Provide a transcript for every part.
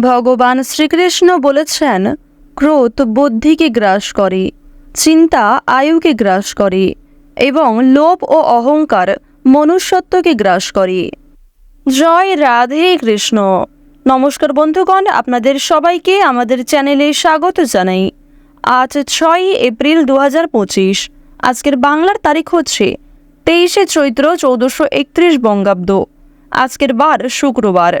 ভগবান শ্রীকৃষ্ণ বলেছেন, ক্রোধ বুদ্ধিকে গ্রাস করে, চিন্তা আয়ুকে গ্রাস করে, এবং লোভ ও অহংকার মনুষ্যত্বকে গ্রাস করে। জয় রাধে কৃষ্ণ। নমস্কার বন্ধুগণ, আপনাদের সবাইকে আমাদের চ্যানেলে স্বাগত জানাই। আজ ছয়ই এপ্রিল দু হাজার পঁচিশ, আজকের বাংলার তারিখ হচ্ছে তেইশে চৈত্র চৌদ্দশো একত্রিশ বঙ্গাব্দ। আজকের বার শুক্রবার।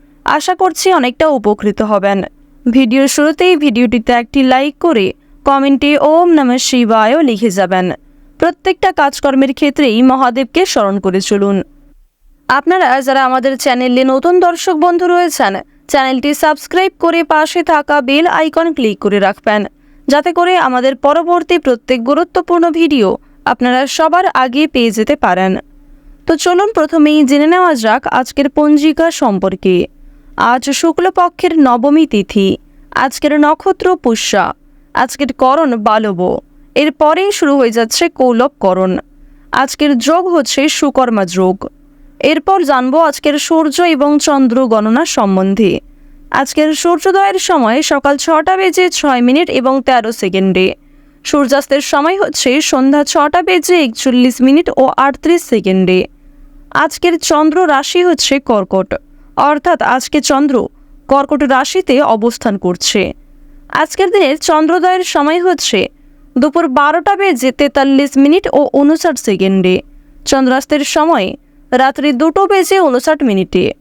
আশা করছি অনেকটা উপকৃত হবেন। ভিডিওর শুরুতেই ভিডিওটিতে একটি লাইক করে কমেন্টে ওম নমঃ শিবায়ও লিখে যাবেন। প্রত্যেকটা কাজকর্মের ক্ষেত্রেই মহাদেবকে স্মরণ করে চলুন। আপনারা যারা আমাদের চ্যানেলে নতুন দর্শক বন্ধু রয়েছেন, চ্যানেলটি সাবস্ক্রাইব করে পাশে থাকা বেল আইকন ক্লিক করে রাখবেন, যাতে করে আমাদের পরবর্তী প্রত্যেক গুরুত্বপূর্ণ ভিডিও আপনারা সবার আগে পেয়ে যেতে পারেন। তো চলুন প্রথমেই জেনে নেওয়া যাক আজকের পঞ্জিকা সম্পর্কে। আজ শুক্লপক্ষের নবমী তিথি। আজকের নক্ষত্র পুষ্যা। আজকের করণ বালব। এরপরেই শুরু হয়ে যাচ্ছে কৌলব করণ। আজকের যোগ হচ্ছে সুকর্মা যোগ। এরপর জানব আজকের সূর্য এবং চন্দ্র গণনা সম্বন্ধে। আজকের সূর্যোদয়ের সময় সকাল ছটা বেজে ছয় মিনিট এবং তেরো সেকেন্ডে। সূর্যাস্তের সময় হচ্ছে সন্ধ্যা ছটা বেজে একচল্লিশ মিনিট ও আটত্রিশ সেকেন্ডে। আজকের চন্দ্র রাশি হচ্ছে কর্কট। অর্থাৎ আজকে চন্দ্র কর্কট রাশিতে অবস্থান করছে। আজকের দিনের চন্দ্রোদয়ের সময় হচ্ছে দুপুর বারোটা বেজে তেতাল্লিশ মিনিট ও উনষাট সেকেন্ডে। চন্দ্রাস্তের সময় রাত্রি দুটো বেজে উনষাট মিনিটে।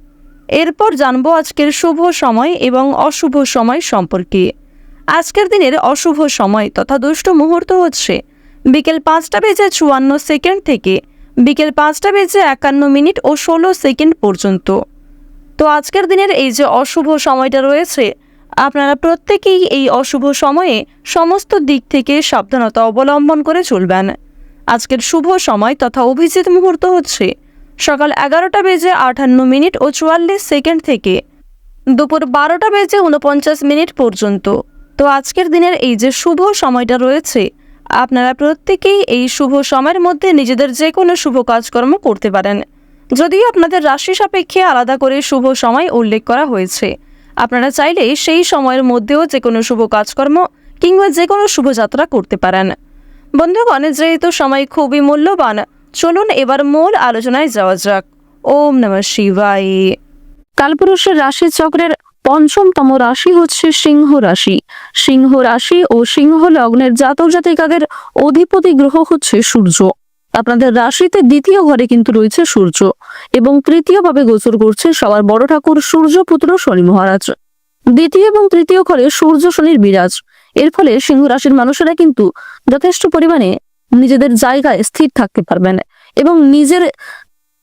এরপর জানব আজকের শুভ সময় এবং অশুভ সময় সম্পর্কে। আজকের দিনের অশুভ সময় তথা দুষ্ট মুহূর্ত হচ্ছে বিকেল পাঁচটা বেজে চুয়ান্ন সেকেন্ড থেকে বিকেল পাঁচটা বেজে একান্ন মিনিট ও ষোলো সেকেন্ড পর্যন্ত। তো আজকের দিনের এই যে অশুভ সময়টা রয়েছে, আপনারা প্রত্যেকেই এই অশুভ সময়ে সমস্ত দিক থেকে সাবধানতা অবলম্বন করে চলবেন। আজকের শুভ সময় তথা অভিজিৎ মুহূর্ত হচ্ছে সকাল এগারোটা বেজে আটান্ন মিনিট ও চুয়াল্লিশ সেকেন্ড থেকে দুপুর বারোটা বেজে উনপঞ্চাশ মিনিট পর্যন্ত। তো আজকের দিনের এই যে শুভ সময়টা রয়েছে, আপনারা প্রত্যেকেই এই শুভ সময়ের মধ্যে নিজেদের যে কোনো শুভ কাজকর্ম করতে পারেন। যদিও আপনাদের রাশি সাপেক্ষে আলাদা করে শুভ সময় উল্লেখ করা হয়েছে। আপনারা চাইলে সেই সময়ের মধ্যেও যে কোনো শুভ কাজকর্ম কিংবা যে কোনো শুভযাত্রা করতে পারেন। বন্ধুগণ, যেহেতু সময় খুবই মূল্যবান, চলুন এবার মূল আলোচনায় যাওয়া যাক। ওম নমঃ শিবায়। কালপুরুষের রাশি চক্রের পঞ্চমতম রাশি হচ্ছে সিংহ রাশি। সিংহ রাশি ও সিংহ লগ্নের জাতক জাতিকাদের অধিপতি গ্রহ হচ্ছে সূর্য। আপনাদের রাশিতে দ্বিতীয় ঘরে কিন্তু রয়েছে সূর্য এবং তৃতীয় ভাবে গোচর করছে সবার বড় ঠাকুর সূর্য পুত্র শনি মহারাজ। দ্বিতীয় এবং তৃতীয় ঘরে সূর্য শনির বিরাজ। এর ফলে সিংহ রাশির মানুষেরা কিন্তু যথেষ্ট পরিমাণে নিজেদের জায়গায় স্থির থাকতে পারবেন এবং নিজের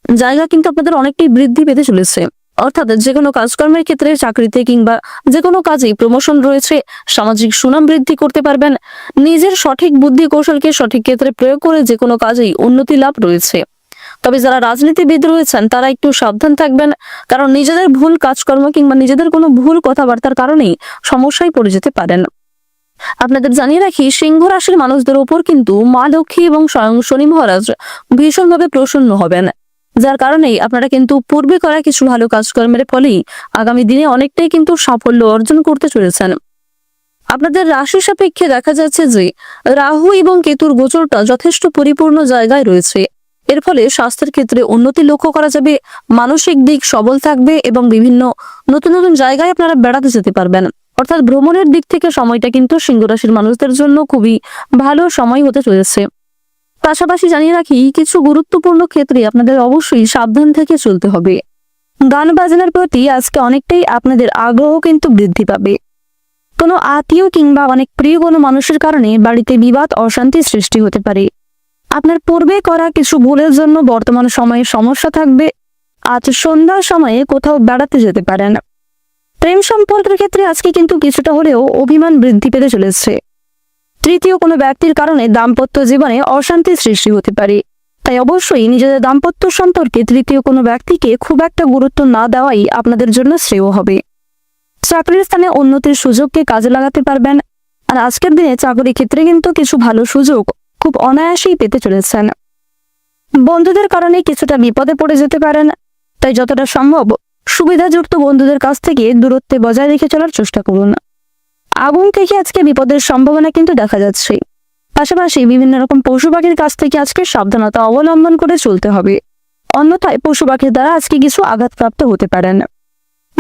জায়গা কিন্তু আপনাদের অনেকটাই বৃদ্ধি পেতে চলেছে। অর্থাৎ যে কোনো কাজকর্মের ক্ষেত্রে চাকরিতে কিংবা যে কোনো কাজেই প্রমোশন রয়েছে, সামাজিক সুনাম বৃদ্ধি করতে পারবেন। নিজের সঠিক বুদ্ধি কৌশলকে সঠিক ক্ষেত্রে প্রয়োগ করে যে কোনো কাজেই উন্নতি লাভ রয়েছে। তবে যারা রাজনীতিবিদ রয়েছেন, তারা একটু সাবধান থাকবেন, কারণ নিজেদের ভুল কাজকর্ম কিংবা নিজেদের কোনো ভুল কথাবার্তার কারণেই সমস্যায় পড়ে যেতে পারেন। আপনাদের জানিয়ে রাখি, সিংহ রাশির মানুষদের উপর কিন্তু মা লক্ষ্মী এবং স্বয়ং শনি মহারাজ ভীষণভাবে প্রসন্ন হবেন। যার কারণেই আপনারা কিন্তু পূর্বে করা কিছু ভালো কাজকর্মের ফলেই আগামী দিনে অনেকটাই কিন্তু সাফল্য অর্জন করতে চলেছেন। আপনাদের রাশি সাপেক্ষে দেখা যাচ্ছে যে রাহু এবং কেতুর গোচরটা যথেষ্ট পরিপূর্ণ জায়গায় রয়েছে। এর ফলে স্বাস্থ্যের ক্ষেত্রে উন্নতি লক্ষ্য করা যাবে, মানসিক দিক সবল থাকবে এবং বিভিন্ন নতুন নতুন জায়গায় আপনারা বেড়াতে যেতে পারবেন। অর্থাৎ ভ্রমণের দিক থেকে সময়টা কিন্তু সিংহ রাশির মানুষদের জন্য খুবই ভালো সময় হতে চলেছে। পাশাপাশি জানিয়ে রাখি কিছু গুরুত্বপূর্ণ ক্ষেত্রে আপনাদের অবশ্যই সাবধান থেকে চলতে হবে। গান বাজনার প্রতি আজকে অনেকটাই আপনাদের আগ্রহ কিন্তু বৃদ্ধি পাবে। কোনো আত্মীয় কিংবা অনেক প্রিয় কোনো মানুষের কারণে বাড়িতে বিবাদ, অশান্তি সৃষ্টি হতে পারে। আপনার পূর্বে করা কিছু ভুলের জন্য বর্তমান সময়ে সমস্যা থাকবে। আজ সন্ধ্যার সময়ে কোথাও বেড়াতে যেতে পারেন। প্রেম সম্পর্কের ক্ষেত্রে আজকে কিন্তু কিছুটা হলেও অভিমান বৃদ্ধি পেতে চলেছে। তৃতীয় কোনো ব্যক্তির কারণে দাম্পত্য জীবনে অশান্তির সৃষ্টি হতে পারে। তাই অবশ্যই নিজেদের দাম্পত্য সম্পর্কে তৃতীয় কোনো ব্যক্তিকে খুব একটা গুরুত্ব না দেওয়াই আপনাদের জন্য শ্রেয় হবে। চাকরির স্থানে উন্নতির সুযোগকে কাজে লাগাতে পারবেন। আর আজকের দিনে চাকরির ক্ষেত্রে কিন্তু কিছু ভালো সুযোগ খুব অনায়াসেই পেতে চলেছেন। বন্ধুদের কারণে কিছুটা বিপদে পড়ে যেতে পারেন। তাই যতটা সম্ভব সুবিধাযুক্ত বন্ধুদের কাছ থেকে দূরত্বে বজায় রেখে চলার চেষ্টা করুন। আগুন থেকে আজকে বিপদের সম্ভাবনা কিন্তু দেখা যাচ্ছে। পাশাপাশি বিভিন্ন রকম পশু পাখির কাছ থেকে আজকে সাবধানতা অবলম্বন করে চলতে হবে। অন্যথায় পশু পাখির দ্বারা আজকে কিছু আঘাতপ্রাপ্ত হতে পারেন।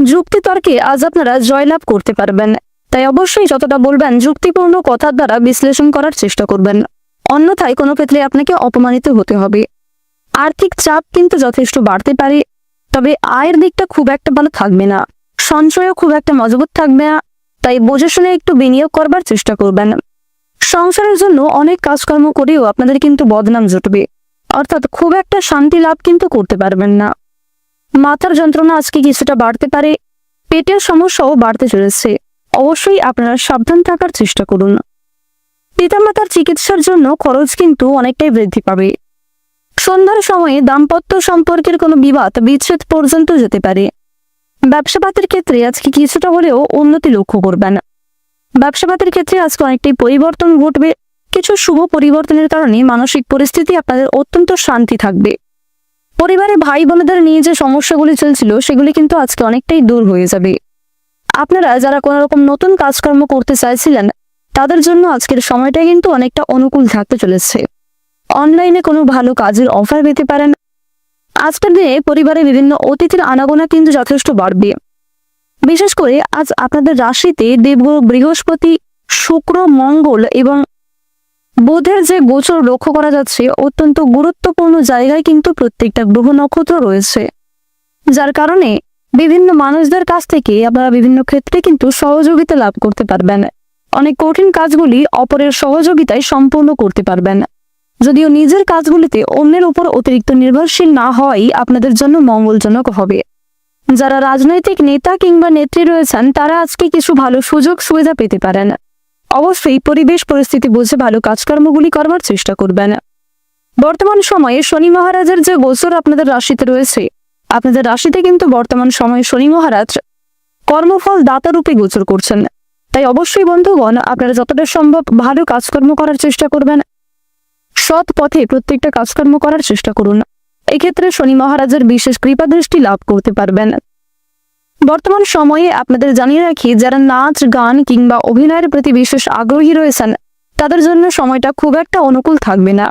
যুক্তি তর্কে আজ আপনারা জয়লাভ করতে পারবেন। তাই অবশ্যই যতটা বলবেন যুক্তিপূর্ণ কথার দ্বারা বিশ্লেষণ করার চেষ্টা করবেন। অন্যথায় কোনো ক্ষেত্রে আপনাকে অপমানিত হতে হবে। আর্থিক চাপ কিন্তু যথেষ্ট বাড়তে পারে, তবে আয়ের দিকটা খুব একটা ভালো থাকবে না। সঞ্চয়ও খুব একটা মজবুত থাকবে না। তাই বুঝে শুনে একটু বিনিয়োগ করবার চেষ্টা করবেন। সংসারের জন্য অনেক কাজকর্ম করেও আপনাদের কিন্তু বদনাম জুটবে। অর্থাৎ খুব একটা শান্তি লাভ কিন্তু করতে পারবেন না। মাথার যন্ত্রণা আজকে কিছুটা বাড়তে পারে। পেটের সমস্যাও বাড়তে চলেছে। অবশ্যই আপনারা সাবধান থাকার চেষ্টা করুন। পিতামাতার চিকিৎসার জন্য খরচ কিন্তু অনেকটাই বৃদ্ধি পাবে। সন্ধ্যার সময়ে দাম্পত্য সম্পর্কের কোনো বিবাদ, বিচ্ছেদ পর্যন্ত যেতে পারে। ব্যবসাপাতের ক্ষেত্রে আজকে কিছুটা হলেও উন্নতি লক্ষ্য করবেন। ব্যবসাপাতের ক্ষেত্রে আজকে অনেকটাই পরিবর্তন ঘটবে। কিছু শুভ পরিবর্তনের কারণে মানসিক পরিস্থিতি আপনাদের অত্যন্ত শান্তি থাকবে। পরিবারে ভাই বোনেদের নিয়ে যে সমস্যাগুলি চলছিল, সেগুলি কিন্তু আজকে অনেকটাই দূর হয়ে যাবে। আপনারা যারা কোনো রকম নতুন কাজকর্ম করতে চাইছিলেন, তাদের জন্য আজকের সময়টা কিন্তু অনেকটা অনুকূল থাকতে চলেছে। অনলাইনে কোনো ভালো কাজের অফার পেতে পারেন। আজকের দিনে পরিবারে বিভিন্ন অতিথির আনাগোনা কিন্তু যথেষ্ট বাড়বে। বিশেষ করে আজ আপনাদের রাশিতে দেবগুরু বৃহস্পতি, শুক্র, মঙ্গল এবং বোধের যে গোচর লক্ষ্য করা যাচ্ছে, অত্যন্ত গুরুত্বপূর্ণ জায়গায় কিন্তু প্রত্যেকটা গ্রহ নক্ষত্র রয়েছে। যার কারণে বিভিন্ন মানুষদের কাছ থেকে আপনারা বিভিন্ন ক্ষেত্রে কিন্তু সহযোগিতা লাভ করতে পারবেন। অনেক কঠিন কাজগুলি অপরের সহযোগিতায় সম্পূর্ণ করতে পারবেন। যদিও নিজের কাজগুলিতে অন্যের উপর অতিরিক্ত নির্ভরশীল না হওয়াই আপনাদের জন্য মঙ্গলজনক হবে। যারা রাজনৈতিক নেতা কিংবা নেত্রী রয়েছেন, তারা আজকে কিছু ভালো সুযোগ সুবিধা পেতে পারেন। অবশ্যই পরিবেশ পরিস্থিতি বুঝে ভালো কাজকর্মগুলি করবার চেষ্টা করবেন। বর্তমান সময়ে শনি মহারাজের যে গোচর আপনাদের রাশিতে রয়েছে, আপনাদের রাশিতে কিন্তু বর্তমান সময়ে শনি মহারাজ কর্মফল দাতা রূপে গোচর করছেন। তাই অবশ্যই বন্ধুগণ, আপনারা যতটা সম্ভব ভালো কাজকর্ম করার চেষ্টা করবেন। সৎ পথে প্রত্যেকটা কাজকর্ম করার চেষ্টা করুন। এক্ষেত্রে শনি মহারাজের বিশেষ কৃপা দৃষ্টি লাভ করতে পারবেন। বর্তমান সময়ে আপনাদের জানিয়ে রাখি, যারা নাচ, গান কিংবা অভিনয়ের প্রতি বিশেষ আগ্রহী রয়েছেন, তাদের জন্য সময়টা খুব একটা অনুকূল থাকবে না।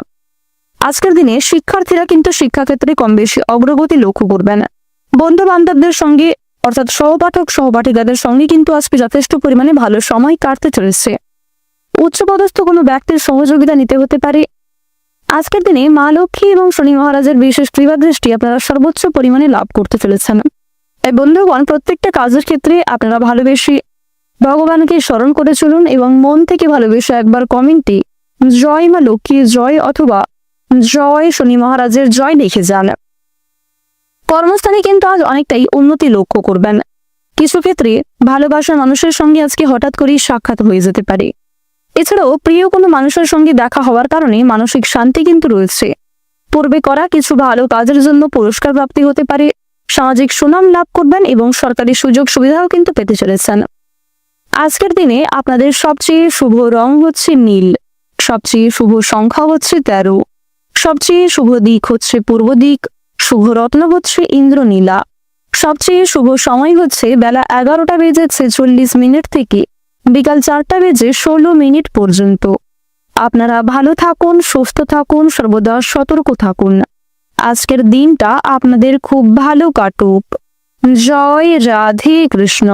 আজকের দিনে শিক্ষার্থীরা কিন্তু শিক্ষাক্ষেত্রে কম বেশি অগ্রগতি লক্ষ্য করবেন। বন্ধু বান্ধবদের সঙ্গে, অর্থাৎ সহপাঠক সহপাঠিকাদের সঙ্গে কিন্তু আজকে যথেষ্ট পরিমাণে ভালো সময় কাটতে চলেছে। উচ্চপদস্থ কোনো ব্যক্তির সহযোগিতা নিতে হতে পারে আজকের দিনে মা লক্ষ্মী এবং শনি মহারাজের বিশেষ কৃপা দৃষ্টি আপনারা সর্বোচ্চ পরিমাণে লাভ করতে চলেছেন তাই বন্ধুগণ, প্রত্যেকটা কাজের ক্ষেত্রে আপনারা ভালোবেসে ভগবানকে স্মরণ করে চলুন এবং মন থেকে ভালোবেসে একবার কমেন্টে জয় মা লক্ষ্মী, জয় অথবা জয় শনি মহারাজের জয় লিখে যান। কর্মস্থানে কিন্তু আজ অনেকটাই উন্নতি লক্ষ্য করবেন। কিছু ক্ষেত্রে ভালোবাসা মানুষের সঙ্গে আজকে হঠাৎ করেই সাক্ষাৎ হয়ে যেতে পারে। এছাড়াও প্রিয় কোনো মানুষের সঙ্গে দেখা হওয়ার কারণে মানসিক শান্তি কিন্তু রয়েছে। পূর্বে করা কিছু ভালো কাজের জন্য পুরস্কার প্রাপ্তি হতে পারে, সামাজিক সুনাম লাভ করবেন এবং সরকারি সুযোগ সুবিধাও কিন্তু পেতে চলেছেন। আজকের দিনে আপনাদের সবচেয়ে শুভ রং হচ্ছে নীল, সবচেয়ে শুভ সংখ্যা হচ্ছে তেরো, সবচেয়ে শুভ দিক হচ্ছে পূর্ব দিক, শুভ রত্ন হচ্ছে ইন্দ্রনীলা, সবচেয়ে শুভ সময় হচ্ছে বেলা এগারোটা বেজে ছেচল্লিশ মিনিট থেকে। বিকাল চারটা বেজে ষোলো মিনিট পর্যন্ত। আপনারা ভালো থাকুন, সুস্থ থাকুন, সর্বদা সতর্ক থাকুন। আজকের দিনটা আপনাদের খুব ভালো কাটুক। জয় রাধে কৃষ্ণ।